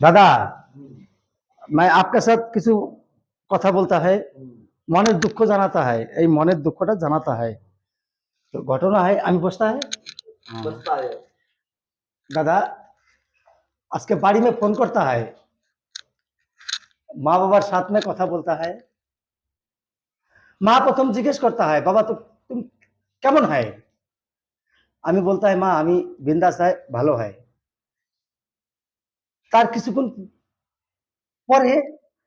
দাদা মানে আপনার সাথে কিছু কথা বলতে হয় মনের দুঃখ জানাতে হয়। এই মনের দুঃখটা জানাতে হয়। তো ঘটনা হয় আমি বসতে হয়? হ্যাঁ। দাদা আজকে বাড়ি মে ফোন করতে হয়। মা বাবার সাথে কথা বলতে হয়। মা প্রথম জিজ্ঞেস করতে হয় বাবা তো তুমি কেমন হয়? আমি বলতে হয় মা আমি বিন্দাস হয় ভালো হয়। তার কিছুক্ষণ পরে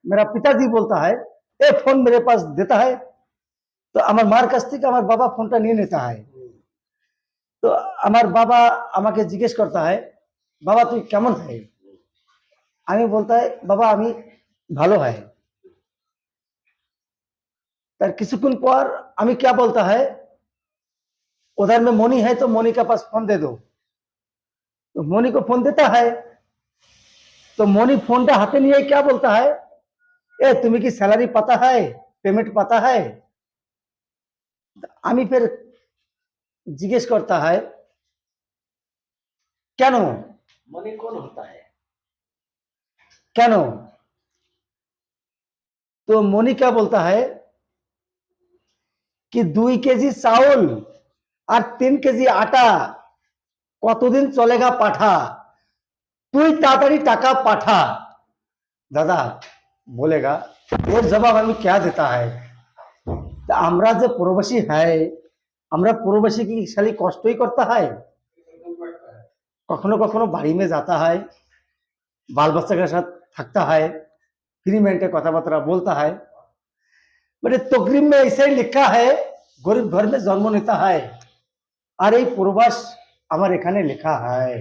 मेरा पिताजी बोलता है ए फोन मेरे पास देता है তো আমার মার কাছ থেকে আমার বাবা ফোনটা নিয়ে নিতে হয় তো আমার বাবা আমাকে জিজ্ঞেস করতে হয় বাবা তুই কেমন হয় আমি বলতে হয় বাবা আমি ভালো হয় তার কিছুক্ষণ পর আমি क्या बोलता है उधर में मोनी है तो मोनी के पास फोन दे दो तो मोनी को फोन देता है তো मोनी ফোনটা হাতে নিয়ে नहीं है হয়? এ তুমি কি স্যালারি পাতা হয়? পেমেন্ট পাতা হয়? আমি ফের জিজ্ঞেস করতে হয় কেন? মনে কোন কেন? তো মনি কে বলতে হয় কি দুই কেজি চাউল আর তিন কেজি আটা কতদিন চলেগা পাঠা? তুই তাড়াতাড়ি টাকা পাঠা। দাদা, বলেগা, এর জবাব আমি কে দেতা হয়? তা আমরা যে প্রবাসী হ্যায় আমরা প্রবাসী কি খালি কষ্টই করতে হয়? কখনো কখনো বাড়ি মেয়ে যাতা হয়, বাল বাচ্চাদের সাথে থাকতে হয়, ফ্রি মেন্টে কথাবার্তা বলতে হয়। মানে তকরিম মে এসে লেখা হয়, গরিব ঘর মে জন্ম নিতে হয়। আর এই প্রবাস আমার এখানে লেখা হয়।